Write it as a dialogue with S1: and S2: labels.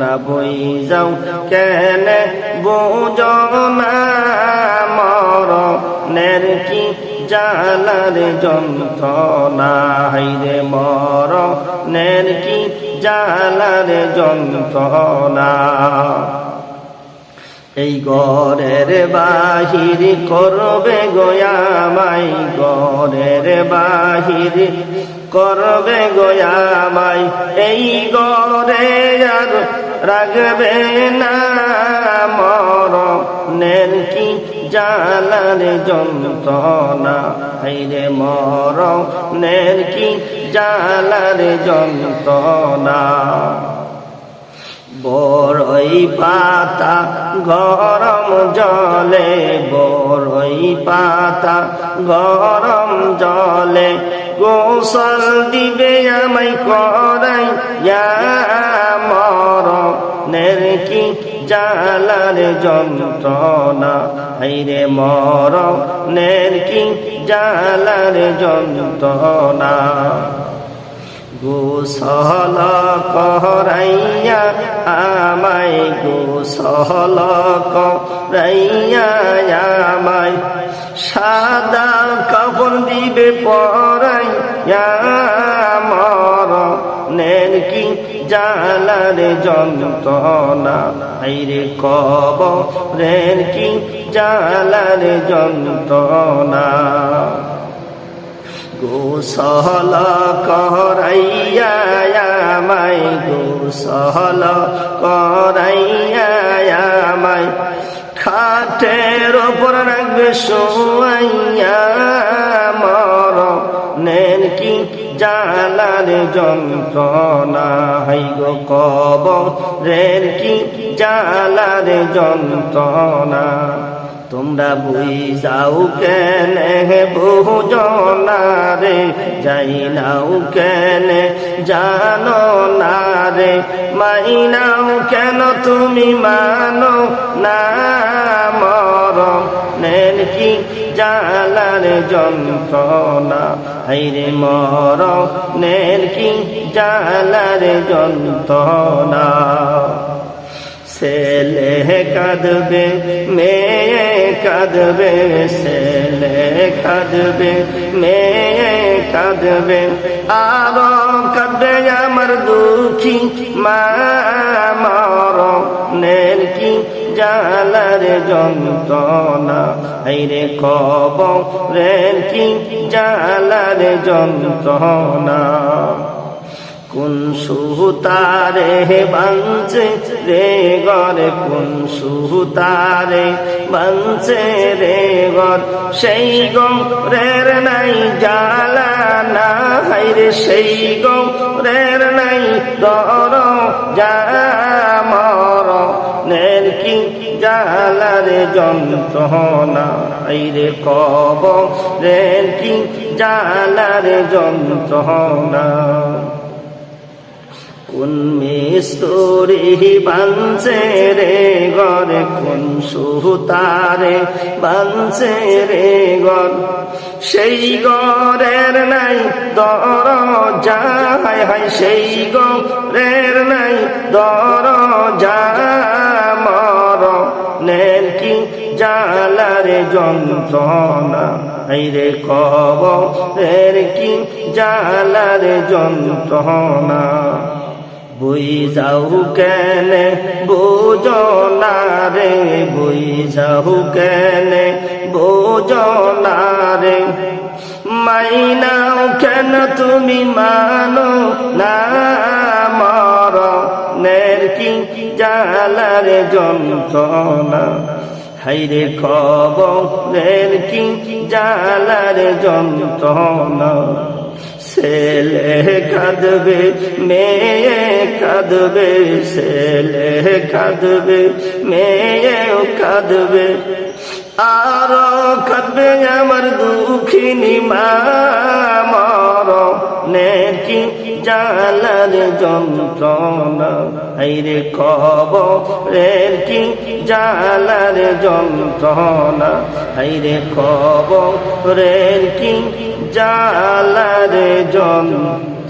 S1: তোমরা বই যাও কেন বোঝো না মরণের কি জালার যন্ত্রণা হাইরে মরণের কি জালার যন্ত্রণা? এই গরের বাহির করবে গোয়ামাই গরের বাহির করবে গোয়ামাই এই গরে আর রাখবে না মরণের কি জালার যন্ত্রণা? হাইরে মরণের কি জালার যন্ত্রণা? বড়ই পাতা গরম জলে বড়ই পাতা গরম জলে। গোসল দিবে আমায় করাই কি জালার যন্ত্রণা। হাইরে মর নের কি জালার যন্ত্রণা? গোসল করাইয়া আমায়, গোসল করাইয়া আমায়। সাদা কাপড় দিবে পরাইয়া জালার যন্ত্রণা। হাইরে কব রের কি জালার যন্ত্রণা। গোসল করাইয়া আমায়, গোসল করাইয়া আমায়। খাটের ওপর রাখবে কি জালার যন্ত্রণা, হাই গো কব রের কি জালার যন্ত্রণা? তোমরা বুই যাও কেন বহু রে, যাই নাও কেন জানো না রে মাইনাও কেন তুমি মানো না কি জালার যন্ত্রণা। হাইরে মর নেন কি জালার যন্ত্রণা। ছেলে কাঁদবে, মেয়ে কাঁদবে, ছেলে কাঁদবে, মেয়ে কাঁদবে। আরও কাঁদবে আমার দুঃখী মা মর জালার যন্ত্রণা। হাইরে কব রের কি জালার যন্ত্রণা? কোন সুতারে বাঞ্চে রে গরে? কোন সুতারে বাঞ্চে রে গর? সেই গরের নাই জালা না। হাইরে সেই গরের নাই দর কি জালারে যন্ত্রণা, আইরে কব রের কি জালারে যন্ত্রণা। কোন মিস্তরি বাঞ্চে রে গরে কোন সুতারে বাঞ্চে রে গর সেই গরের নাই দর যায় সেই গরের নাই দর যা জালারে যন্ত্রণা। রে কব রের কি জালারে যন্ত্রণা? বই যাও কেন বোঝো না রে বই যাও কেন বোঝো না রে মাইনাও কেন তুমি মানো না মর নের কি জালার যন্ত্রণা? হাইরে খবরের কি জালার যন্ত্রণা? ছেলে কাঁদবে, মেয়ে কাঁদবে, ছেলে কাঁদবে, মেয়েও কাঁদবে। আরও কাঁদবে আমার দুঃখিনী মা নেকি জালার যন্ত্রণা? হাইরে কবরের কি জালার যন্ত্রণা? হাইরে কবরের কি জালার যন্ত্রণা?